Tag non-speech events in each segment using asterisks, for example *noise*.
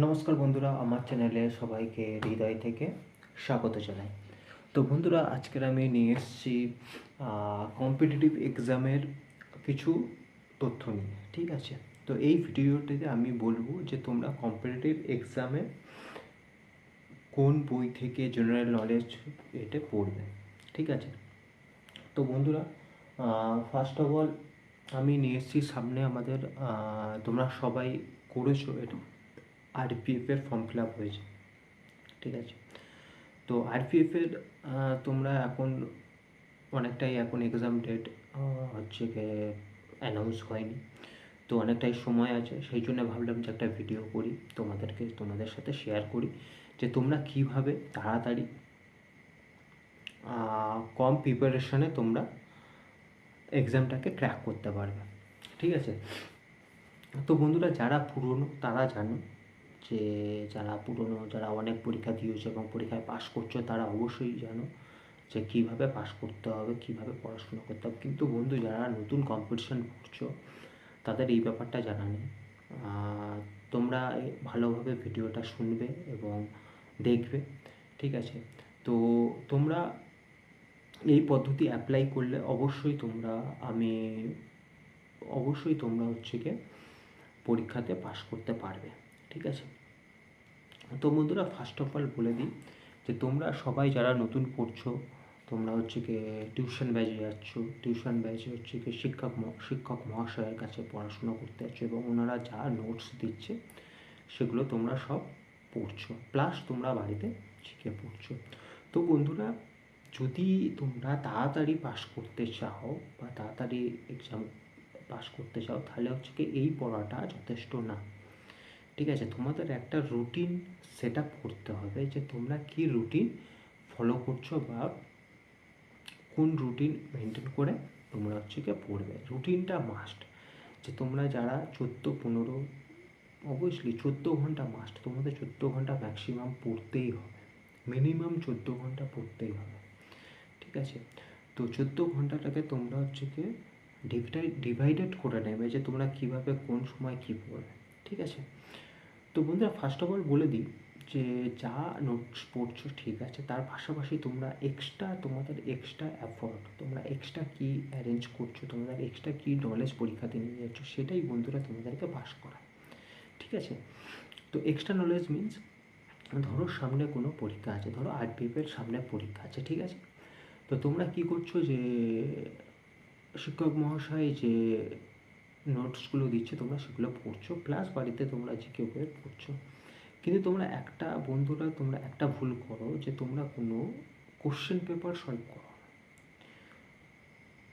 নমস্কার বন্ধুরা, আমার চ্যানেলে সবাইকে হৃদয় থেকে স্বাগত জানাই। তো বন্ধুরা, আজকের আমি নিয়ে এসেছি কম্পিটিটিভ এক্সামের কিছু তথ্য নিয়ে, ঠিক আছে? তো এই ভিডিওটিতে আমি বলব যে তোমরা কম্পিটিটিভ এক্সামে কোন বই থেকে জেনারেল নলেজ এটা পড়বে, ঠিক আছে? তো বন্ধুরা ফার্স্ট অফ অল আমি নিয়ে এসেছি, সামনে আমাদের তোমরা সবাই করেছ এটা। আরপিএফের ফর্ম ফিল আপ হয়েছে, ঠিক আছে? তো আর আরপিএফের তোমরা এখন অনেকটাই এখন এক্সাম ডেট হচ্ছে অ্যানাউন্স হয়নি। তো অনেকটাই সময় আছে, সেই জন্য ভাবলাম যে একটা ভিডিও করি, তোমাদেরকে, তোমাদের সাথে শেয়ার করি, যে তোমরা কীভাবে তাড়াতাড়ি কম প্রিপারেশনে তোমরা এক্সামটাকে ক্র্যাক করতে পারবে, ঠিক আছে? তো বন্ধুরা, যারা পুরনো, তারা জানো যে যারা পুরনো, যারা অনেক পরীক্ষা দিয়েছে এবং পরীক্ষায় পাশ করছ, তারা অবশ্যই জানো যে কীভাবে পাশ করতে হবে, কীভাবে পড়াশোনা করতে হবে। কিন্তু বন্ধু, যারা নতুন কম্পিটিশন করছ, তাদের এই ব্যাপারটা জানা নেই। তোমরা ভালোভাবে ভিডিওটা শুনবে এবং দেখবে, ঠিক আছে? তো তোমরা এই পদ্ধতি অ্যাপ্লাই করলে অবশ্যই তোমরা, আমি অবশ্যই তোমরা হচ্ছে গিয়ে পরীক্ষাতে পাশ করতে পারবে। ঠিক আছে? তো বন্ধুরা ফার্স্ট অফ অল বলে দিই যে তোমরা সবাই যারা নতুন পড়ছো, তোমরা হচ্ছে কি টিউশন ব্যাচে যাচ্ছ টিউশন ব্যাচে হচ্ছে কি শিক্ষক শিক্ষক মহাশয়ের কাছে পড়াশোনা করতে যাচ্ছ এবং ওনারা যা নোটস দিচ্ছে, সেগুলো তোমরা সব পড়ছো। প্লাস তোমরা বাড়িতে শিখে পড়ছো। তো বন্ধুরা, যদি তোমরা তাড়াতাড়ি পাস করতে চাও বা তাড়াতাড়ি এক্সাম পাস করতে চাও, তাহলে হচ্ছে কি এই পড়াটা যথেষ্ট না। ঠিক আছে, তোমাদের একটা রুটিন সেট করতে হবে যে তোমরা কি রুটিন ফলো করছ বা কোন রুটিন মেনটেন করে তোমরা হচ্ছে গিয়ে পড়বে। রুটিনটা মাস্ট যে তোমরা যারা চোদ্দ, পনেরো অবভিয়াসলি চোদ্দ ঘণ্টা মাস্ট তোমাদের চোদ্দ ঘণ্টা ম্যাক্সিমাম পড়তেই হবে। মিনিমাম চোদ্দ ঘণ্টা পড়তেই হবে। ঠিক আছে? তো চোদ্দ ঘন্টাটাকে তোমরা হচ্ছে ডিভাইড ডিভাইডেড করে নেবে যে তোমরা কীভাবে কোন সময় কী পড়বে। ঠিক আছে? তো বন্ধুরা ফার্স্ট অফ অল বলে দিই যে, যা নোটস পড়ছো ঠিক আছে, তার পাশাপাশি তোমরা এক্সট্রা তোমাদের এক্সট্রা অ্যাফোর্ট তোমরা এক্সট্রা কী অ্যারেঞ্জ করছ তোমাদের এক্সট্রা কী নলেজ পরীক্ষাতে নিয়ে যাচ্ছ, সেটাই বন্ধুরা তোমাদেরকে পাস করায়। ঠিক আছে? তো এক্সট্রা নলেজ মিনস ধরো সামনে কোনো পরীক্ষা আছে, ধরো আরপিএফের সামনে পরীক্ষা আছে, ঠিক আছে? তো তোমরা কি করছ যে, শিক্ষক মহাশয় যে নোটসগুলো দিচ্ছে, তোমরা সেগুলো পড়ছো প্লাস বাড়িতে তোমরা জিকে বইয়ে পড়ছো। কিন্তু তোমরা একটা, বন্ধুরা, তোমরা একটা ভুল করো যে তোমরা কোনো কোশ্চেন পেপার সলভ করো।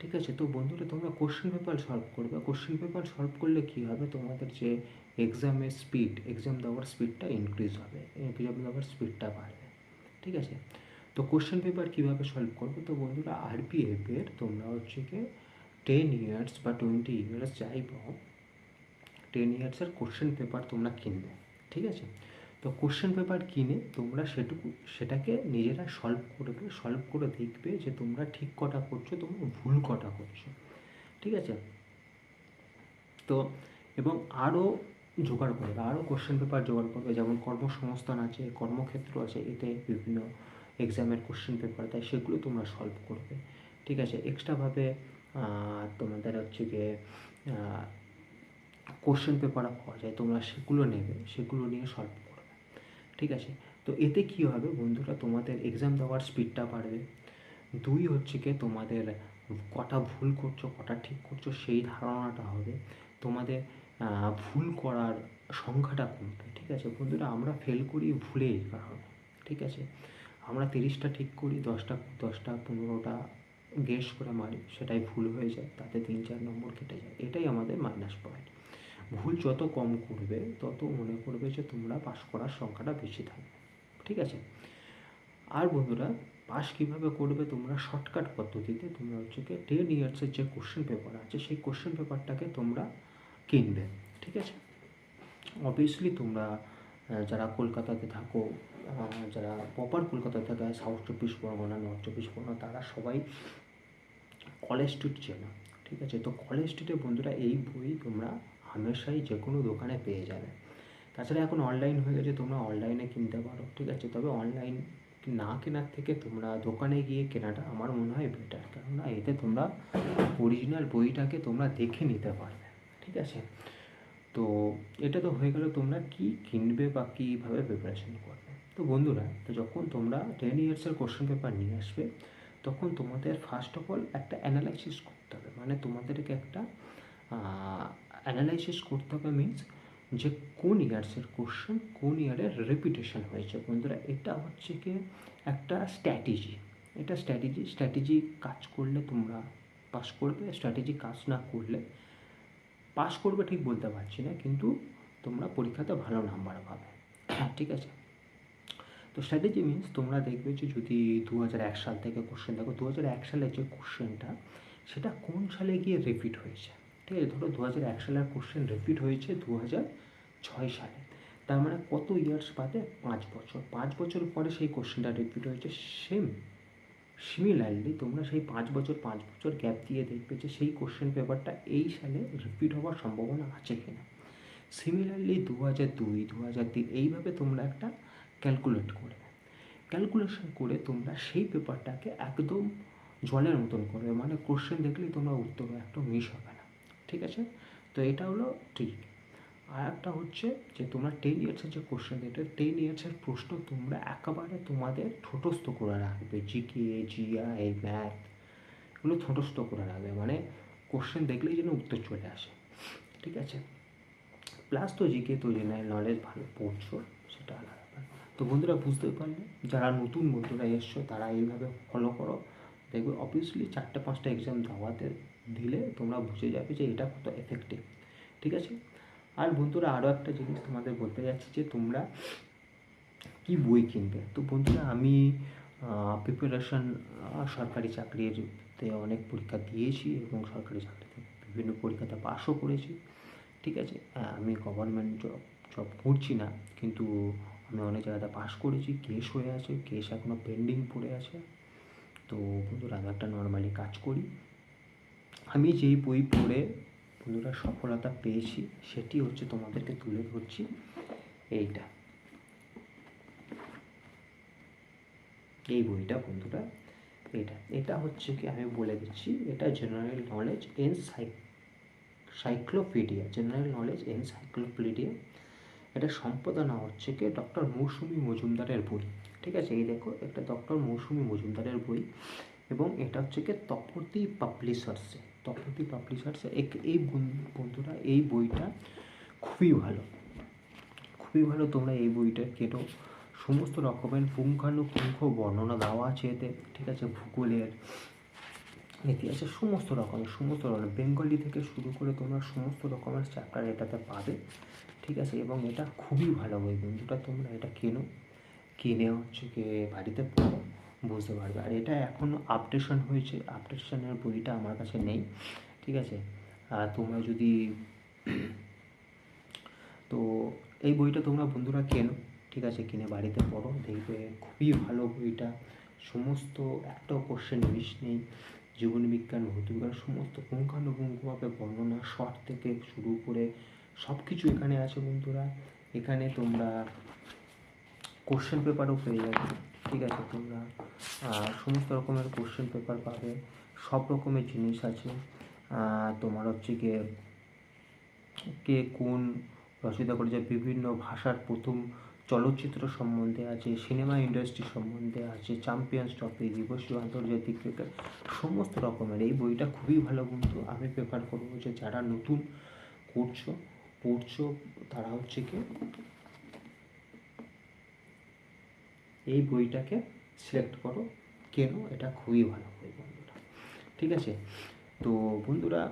ঠিক আছে? তো বন্ধুরা, তোমরা কোশ্চেন পেপার সলভ করবে। কোশ্চেন পেপার সলভ করলে কী হবে? তোমাদের যে এক্সামের স্পিড এক্সাম দেওয়ার স্পিডটা ইনক্রিজ হবে এক্সাম দেওয়ার স্পিডটা বাড়বে। ঠিক আছে? তো কোশ্চেন পেপার কীভাবে সলভ করবে? তো বন্ধুরা আরপিএফের তোমরা হচ্ছে কি টেন ইয়ার্স বা টোয়েন্টি ইয়ার্স যাই পাও টেন ইয়ার্সের কোশ্চেন পেপার তোমরা কিনবে, ঠিক আছে? তো কোশ্চেন পেপার কিনে তোমরা সেটুকু, সেটাকে নিজেরা সলভ করবে সলভ করে দেখবে যে তোমরা ঠিক কটা করছ, তোমরা ভুল কটা করছ, ঠিক আছে? তো এবং আরও জোগাড় করবে আরও কোশ্চেন পেপার জোগাড় করবে, যেমন কর্মসংস্থান আছে, কর্মক্ষেত্র আছে, এতে বিভিন্ন এক্সামের কোশ্চেন পেপার দেয় সেগুলো তোমরা সলভ করবে, ঠিক আছে? এক্সট্রাভাবে তোমাদের হচ্ছে গিয়ে কোশ্চেন পেপার পাওয়া যায়, তোমরা সেগুলো নেবে, সেগুলো নিয়ে সলভ করবে, ঠিক আছে? তো এতে কি হবে বন্ধুরা, তোমাদের এক্সাম দেওয়ার স্পিডটা বাড়বে। দুই হচ্ছে কি তোমাদের কটা ভুল করছ, কটা ঠিক করছ, সেই ধারণাটা হবে। তোমাদের ভুল করার সংখ্যাটা কমবে, ঠিক আছে? বন্ধুরা, আমরা ফেল করি ভুলে কারণে, ঠিক আছে? আমরা তিরিশটা ঠিক করি, দশটা দশটা, পনেরোটা গেস করে মারি, সেটাই ভুল হয়ে যায়, তাতে তিন চার নম্বর কেটে যায়। এটাই আমাদের মাইনাস পয়েন্ট ভুল যত কম করবে, তত মনে করবে যে তোমরা পাস করার সংখ্যাটা বেশি থাকবে। ঠিক আছে? আর বন্ধুরা পাস কীভাবে করবে তোমরা শর্টকাট পদ্ধতিতে, তোমরা হচ্ছে কি টেন ইয়ার্সের যে কোশ্চেন পেপার আছে, সেই কোশ্চেন পেপারটাকে তোমরা কিনবে। ঠিক আছে? অবভিয়াসলি তোমরা যারা কলকাতাতে থাকো যারা প্রপার কলকাতাতে থাকে সাউথ চব্বিশ পরগনা নর্থ চব্বিশ পরগনা, তারা সবাই কলেজ স্ট্রিট চেনো, ঠিক আছে? তো কলেজ স্ট্রিটে বন্ধুরা, এই বই তোমরা হামেশাই যে কোনো দোকানে পেয়ে যাবে। তাছাড়া এখন অনলাইন হয়ে গেছে, তোমরা অনলাইনে কিনতে পারো, ঠিক আছে? তবে অনলাইন না কেনার থেকে তোমরা দোকানে গিয়ে কেনাটা আমার মনে হয় বেটার কেননা এতে তোমরা অরিজিনাল বইটাকে তোমরা দেখে নিতে পারবে, ঠিক আছে? তো এটা তো হয়ে গেল তোমরা কি কিনবে বা কীভাবে প্রিপারেশন করবে? তো বন্ধুরা, তো যখন তোমরা টেন ইয়ার্সের কোশ্চেন পেপার নিয়ে আসবে, তখন তোমাদের ফার্স্ট অফ অল একটা অ্যানালাইসিস করতে হবে। মানে তোমাদেরকে একটা অ্যানালাইসিস করতে হবে মিনস যে কোন ইয়ার্সের কোশ্চেন কোন ইয়ারের রেপিটেশন হয়েছে। বন্ধুরা, এটা হচ্ছে কি একটা স্ট্র্যাটেজি এটা স্ট্র্যাটেজি স্ট্র্যাটেজি কাজ করলে তোমরা পাস করবে স্ট্র্যাটেজি কাজ না করলে পাস করবে ঠিক বলতে পারছি না, কিন্তু তোমরা পরীক্ষাতে ভালো নাম্বার পাবে। ঠিক আছে? তো স্ট্র্যাটেজি মিনস তোমরা দেখবে যে যদি দু হাজার এক সাল থেকে কোশ্চেন দেখো দু হাজার এক সালের যে কোশ্চেনটা সেটা কোন সালে গিয়ে রিপিট হয়েছে? ঠিক আছে? ধরো দু হাজার এক সালের কোশ্চেন রিপিট হয়েছে দু হাজার ছয় সালে। তার মানে কত ইয়ার্স বাদে পাঁচ বছর? পাঁচ বছর পরে সেই কোশ্চেনটা রিপিট হয়েছে সেম সিমিলারলি তোমরা সেই পাঁচ বছর পাঁচ বছর গ্যাপ দিয়ে দেখবে যে সেই কোশ্চেন পেপারটা এই সালে রিপিট হওয়ার সম্ভাবনা আছে কি না সিমিলারলি দু হাজার দুই দু হাজার তিন, এইভাবে তোমরা একটা ক্যালকুলেট করবে ক্যালকুলেশন করে তোমরা সেই পেপারটাকে একদম জলের মতন করবে মানে কোশ্চেন দেখলেই তোমরা উত্তর একদম মিস হবে না। ঠিক আছে? তো এটা হলো ঠিক আর একটা হচ্ছে যে তোমরা টেন ইয়ার্সের যে কোশ্চেন এটা টেন ইয়ার্সের প্রশ্ন তোমরা একেবারে তোমাদের ঠোঁটস্থ করে রাখবে। জিকে জিআই ম্যাথ এগুলো ঠোঁটস্থ করে রাখবে। মানে কোশ্চেন দেখলেই যেন উত্তর চলে আসে। ঠিক আছে? প্লাস তো জিকে তো জেনারেল নলেজ ভালো পড়ছো, সেটা আলাদা তো বন্ধুরা বুঝতে পারলে, যারা নতুন বন্ধুরা এসছো, তারা এইভাবে ফলো করো। দেখবে অবভিয়াসলি চারটে পাঁচটা এক্সাম দেওয়াতে দিলে তোমরা বুঝে যাবে যে এটা কত এফেক্টিভ ঠিক আছে? আর বন্ধুরা আরও একটা জিনিস তোমাদের বলতে যাচ্ছি যে তোমরা কি বই কিনবে? তো বন্ধুরা, আমি প্রিপারেশন সরকারি চাকরিতে অনেক পরীক্ষা দিয়েছি এবং সরকারি চাকরিতে বিভিন্ন পরীক্ষাতে পাসও করেছি। ঠিক আছে? আমি গভর্নমেন্ট জব জব করছি না, কিন্তু আমি অনেক জায়গাতে পাস করেছি কেস হয়ে আছে কেস এখনও পেন্ডিং পড়ে আছে। তো বন্ধুরা, আমি একটা নর্মালি কাজ করি। আমি যেই বই পড়ে বন্ধুরা সফলতা পেয়েছি, সেটি হচ্ছে তোমাদেরকে তুলে ধরছি এইটা। এই বইটা বন্ধুরা, এটা। এটা হচ্ছে কি আমি বলে দিচ্ছি, এটা general knowledge encyclopedia general knowledge encyclopedia এটা সম্পাদনা হচ্ছে কি ডক্টর মৌসুমি মজুমদারের বই, ঠিক আছে? এই দেখো, একটা ডক্টর মৌসুমি মজুমদারের বই এবং এটা হচ্ছে কি তপতি পাবলিশার্সে তপতি পাবলিশার্সে এই বন্ধুরা, এই বইটা খুবই ভালো। খুবই ভালো তোমরা এই বইটা কেটো। সমস্ত রকমের পুঙ্খানুপুঙ্খ বর্ণনা দেওয়া আছে এতে, ঠিক আছে? ভূগোলের ইতিহাসের সমস্ত রকমের সমস্ত রকমের। বেঙ্গলি থেকে শুরু করে তোমরা সমস্ত রকমের চ্যাপ্টার এটাতে পাবে, ঠিক আছে? এবং এটা খুবই ভালো বই বন্ধুটা তোমরা এটা কেনো। কিনে হচ্ছে কি বাড়িতে পড়ো। বুঝতে পারবে। আর এটা এখনও আপডেশন হয়েছে। আপডেশনের বইটা আমার কাছে নেই, ঠিক আছে? আর তোমরা যদি *clears throat* তো এই বইটা তোমরা বন্ধুরা কেনো, ঠিক আছে? কিনে বাড়িতে পড়ো, দেখবে খুবই ভালো বইটা। সমস্ত একটাও কোশ্চেন মিস নেই। জীবনবিজ্ঞান ভৌতবিজ্ঞান সমস্ত পুঙ্খানুপুঙ্খভাবে বর্ণনা শর্ট থেকে শুরু করে সব কিছু এখানে আছে বন্ধুরা। এখানে তোমরা কোশ্চেন পেপারও পেয়ে যাবে, ঠিক আছে? তোমরা সমস্ত রকমের কোশ্চেন পেপার পাবে, সব রকমের জিনিস আছে। তোমার হচ্ছে গিয়ে কে কোন রচয়িতা করেছে, বিভিন্ন ভাষার প্রথম চলচ্চিত্র সম্বন্ধে আছে সিনেমা ইন্ডাস্ট্রি সম্বন্ধে আছে চ্যাম্পিয়ন্স ট্রফি দিবসীয় আন্তর্জাতিক ক্রিকেট সমস্ত রকমের। এই বইটা খুবই ভালো বন্ধু। আমি প্রেফার করব যে যারা নতুন করছ, পড়ছো, তারা হচ্ছে কি এই বইটাকে সিলেক্ট করো। কেন? এটা খুবই ভালো বই বন্ধুরা। ঠিক আছে? তো বন্ধুরা,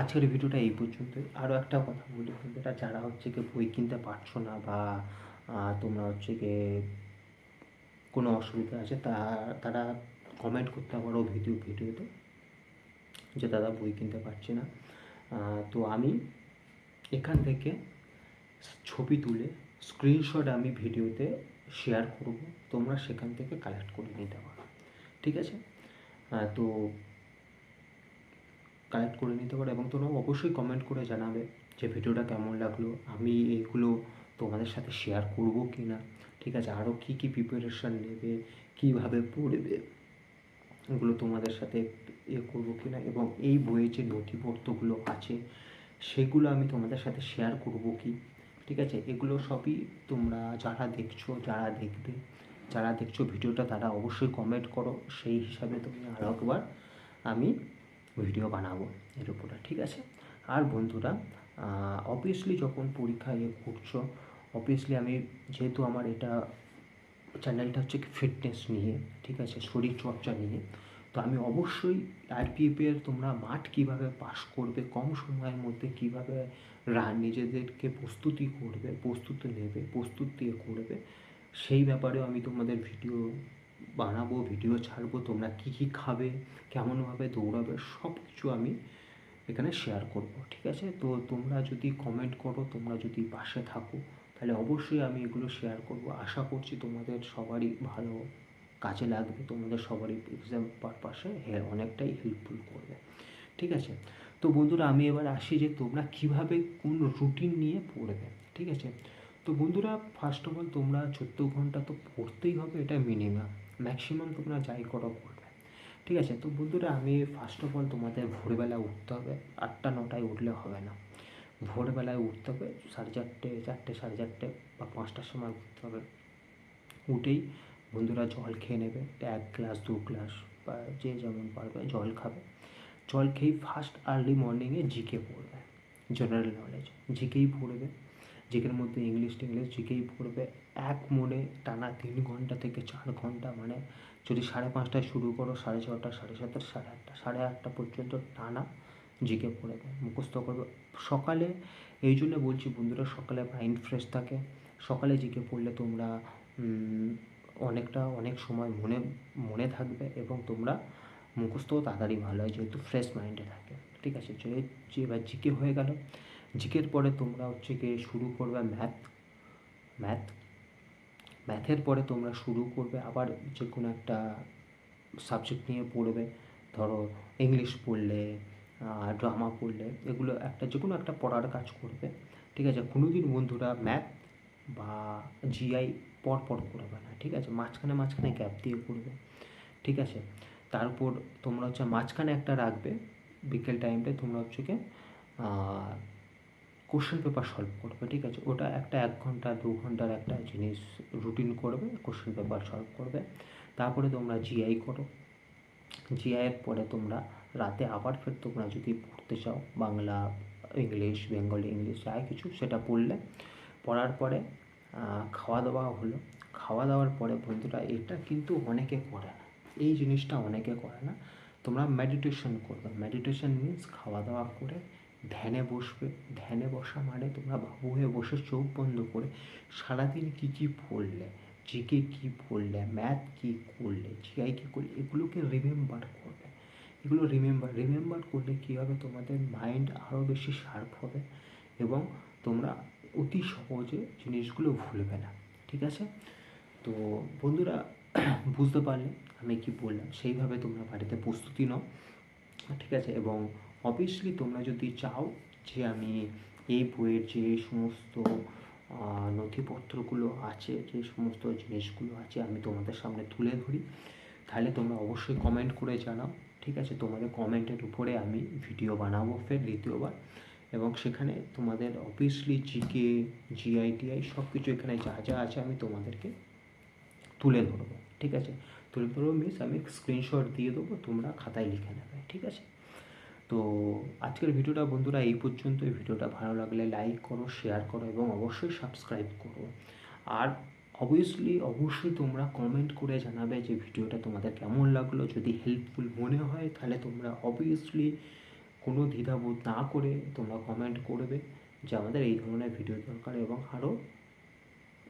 আজকের ভিডিওটা এই পর্যন্তই। আরও একটা কথা বলি বন্ধুরা, যারা হচ্ছে কি বই কিনতে পারছ না বা তোমরা হচ্ছে কি কোনো অসুবিধা আছে, তা, তারা কমেন্ট করতে পারো ভিডিও, ভিডিওতে, যে দাদা বই কিনতে পারছি না। তো আমি এখান থেকে ছবি তুলে স্ক্রিনশট আমি ভিডিওতে শেয়ার করব। তোমরা সেখান থেকে কালেক্ট করে নিতে পারো। ঠিক আছে? তো কালেক্ট করে নিতে পারো এবং তোমরা অবশ্যই কমেন্ট করে জানাবে যে ভিডিওটা কেমন লাগল, আমি এইগুলো তোমাদের সাথে শেয়ার করব কি না ঠিক আছে? আরও কী কী প্রিপারেশান নেবে, কীভাবে পড়বে, এগুলো তোমাদের সাথে ইয়ে করব কি না এবং এই বইয়ের যে নথিপত্রগুলো আছে, সেগুলো আমি তোমাদের সাথে শেয়ার করব কি? ঠিক আছে? এগুলো সবই তোমরা যারা দেখছ, যারা দেখবে, যারা দেখছ ভিডিওটা তারা অবশ্যই কমেন্ট করো। সেই হিসাবে তুমি আরও একবার আমি ভিডিও বানাবো এর উপরে, ঠিক আছে? আর বন্ধুরা অবভিয়াসলি যখন পরীক্ষা ইয়ে করছ অবভিয়াসলি আমি যেহেতু আমার এটা চ্যানেলটা হচ্ছে ফিটনেস নিয়ে, ঠিক আছে? শরীর চর্চা নিয়ে। তো আমি অবশ্যই আরপিএফের তোমরা মাঠ কীভাবে পাস করবে, কম সময়ের মধ্যে কীভাবে রান নিজেদেরকে প্রস্তুতি করবে, প্রস্তুতি নেবে, প্রস্তুতি করবে, সেই ব্যাপারেও আমি তোমাদের ভিডিও বানাবো, ভিডিও ছাড়বো, তোমরা কী কী খাবে, কেমনভাবে দৌড়াবে সব কিছু আমি এখানে শেয়ার করব, ঠিক আছে? তো তোমরা যদি কমেন্ট করো, তোমরা যদি পাশে থাকো, তাহলে অবশ্যই আমি এগুলো শেয়ার করব। আশা করছি তোমাদের সবারই ভালো কাজে লাগবে। তোমাদের সবারই এক্সাম পারপাসে হ্যাঁ অনেকটাই হেল্পফুল করবে। ঠিক আছে? তো বন্ধুরা, আমি এবার আসি যে তোমরা কীভাবে কোন রুটিন নিয়ে পড়বে। ঠিক আছে? তো বন্ধুরা ফার্স্ট অফ অল তোমরা চোদ্দ ঘণ্টা তো পড়তেই হবে, এটা মিনিমাম ম্যাক্সিমাম তোমরা যাই করো করবে ঠিক আছে? তো বন্ধুরা, আমি ফার্স্ট অফ অল তোমাদের ভোরবেলা উঠতে হবে। আটটা, নটায় উঠলে হবে না। ভোরবেলায় উঠতে হবে, সাড়ে চারটে চারটে, সাড়ে চারটে বা পাঁচটার সময় উঠতে হবে। উঠেই বন্ধুরা জল খেয়ে নেবে এক গ্লাস, দু গ্লাস বা যে যেমন পারবে জল খাবে। জল খেয়ে ফার্স্ট আর্লি মর্নিংয়ে জিকে পড়বে জেনারেল নলেজ জিকেই পড়বে, জিকের মধ্যে ইংলিশ টিংলিশ জিকেই পড়বে এক মনে টানা তিন ঘণ্টা থেকে চার ঘণ্টা। মানে যদি সাড়ে পাঁচটায় শুরু করো, সাড়ে ছটা, সাড়ে সাতটা সাড়ে আটটা সাড়ে আটটা পর্যন্ত টানা জিকে পড়বে, মুখস্থ করবে। সকালে, এই জন্য বলছি বন্ধুরা, সকালে মাইন্ড ফ্রেশ থাকে। সকালে জিকে পড়লে তোমরা অনেকটা, অনেক সময় মনে মনে থাকবে এবং তোমরা মুখস্থও তাড়াতাড়ি ভালো হয়, যেহেতু ফ্রেশ মাইন্ডে থাকে। ঠিক আছে? যে এবার জিকে হয়ে গেল। জিকের পরে তোমরা হচ্ছে গিয়ে শুরু করবে ম্যাথ ম্যাথ ম্যাথের পরে তোমরা শুরু করবে আবার যে কোনো একটা সাবজেক্ট নিয়ে পড়বে। ধরো ইংলিশ পড়লে ড্রামা পড়লে, এগুলো একটা যে কোনো একটা পড়ার কাজ করবে। ঠিক আছে? কোনো দিন বন্ধুরা ম্যাথ বা জিআই পর পর করবে না, ঠিক আছে? মাঝখানে মাঝখানে গ্যাপ দিয়ে করবে ঠিক আছে? তারপর তোমরা হচ্ছে মাঝখানে একটা রাখবে, বিকেল টাইমটায় তোমরা হচ্ছে কি কোশ্চেন পেপার সলভ করবে, ঠিক আছে? ওটা একটা এক ঘণ্টা, দু ঘণ্টার একটা জিনিস রুটিন করবে কোশ্চেন পেপার সলভ করবে। তারপরে তোমরা জিআই করো। জিআইয়ের পরে তোমরা রাতে আবার ফের তোমরা যদি পড়তে চাও, বাংলা, ইংলিশ, বেঙ্গলি, ইংলিশ, যাই কিছু, সেটা পড়লে, পড়ার পরে খাওয়া দাওয়া হলো। খাওয়া দাওয়ার পরে বন্ধুরা, এটা কিন্তু অনেকে করে না। এই জিনিসটা অনেকে করে না। তোমরা মেডিটেশন করবে। মেডিটেশন মিন্স খাওয়া দাওয়া করে, ধ্যানে বসবে। ধ্যানে বসা মানে তোমরা বাবু হয়ে বসে চোখ বন্ধ করে সারাদিন কী কী পড়লে, জিকে কী পড়লে ম্যাথ কী করলে জিআই কী করলে, এগুলোকে রিমেম্বার করবে। এগুলো রিমেম্বার রিমেম্বার করলে কী হবে? তোমাদের মাইন্ড আরও বেশি শার্প হবে এবং তোমরা অতি সহজে জিনিসগুলো ভুলবে না, ঠিক আছে? তো বন্ধুরা, *clears throat* বুঝতে পারলে আমি কি বললাম, সেইভাবে তোমরা বাড়িতে প্রস্তুতি নাও, ঠিক আছে? এবং অবভিয়াসলি তোমরা যদি চাও যে আমি এই বইয়ের যে সমস্ত নথিপত্রগুলো আছে, যে সমস্ত জিনিসগুলো আছে আমি তোমাদের সামনে তুলে ধরি, তাহলে তোমরা অবশ্যই কমেন্ট করে জানাও, ঠিক আছে? তোমাদের কমেন্টের উপরে আমি ভিডিও বানাবো, ফের দ্বিতীয়বার। এবং সেখানে তোমাদের অবভিয়াসলি জিকে জিআইটিআই সব কিছু এখানে যা যা আছে আমি তোমাদেরকে তুলে ধরবো, ঠিক আছে? তুলে ধরবো মিস আমি স্ক্রিনশট দিয়ে দেবো, তোমরা খাতায় লিখে নেবে, ঠিক আছে? তো আজকের ভিডিওটা বন্ধুরা এই পর্যন্ত। এই ভিডিওটা ভালো লাগলে লাইক করো শেয়ার করো এবং অবশ্যই সাবস্ক্রাইব করো। আর অবভিয়াসলি অবশ্যই তোমরা কমেন্ট করে জানাবে যে ভিডিওটা তোমাদের কেমন লাগল। যদি হেল্পফুল মনে হয়, তাহলে তোমরা অবভিয়াসলি কোনো দ্বিধাবোধ না করে তোমরা কমেন্ট করবে যে আমাদের এই ধরনের ভিডিও দরকার এবং আরও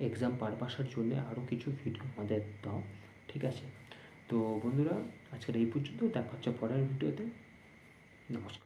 এক্সাম পারপাসের জন্য আরও কিছু ভিডিও আমাদের দাও, ঠিক আছে? তো বন্ধুরা, আজকের এই পর্যন্ত, দেখা হচ্ছে পরের ভিডিওতে নমস্কার।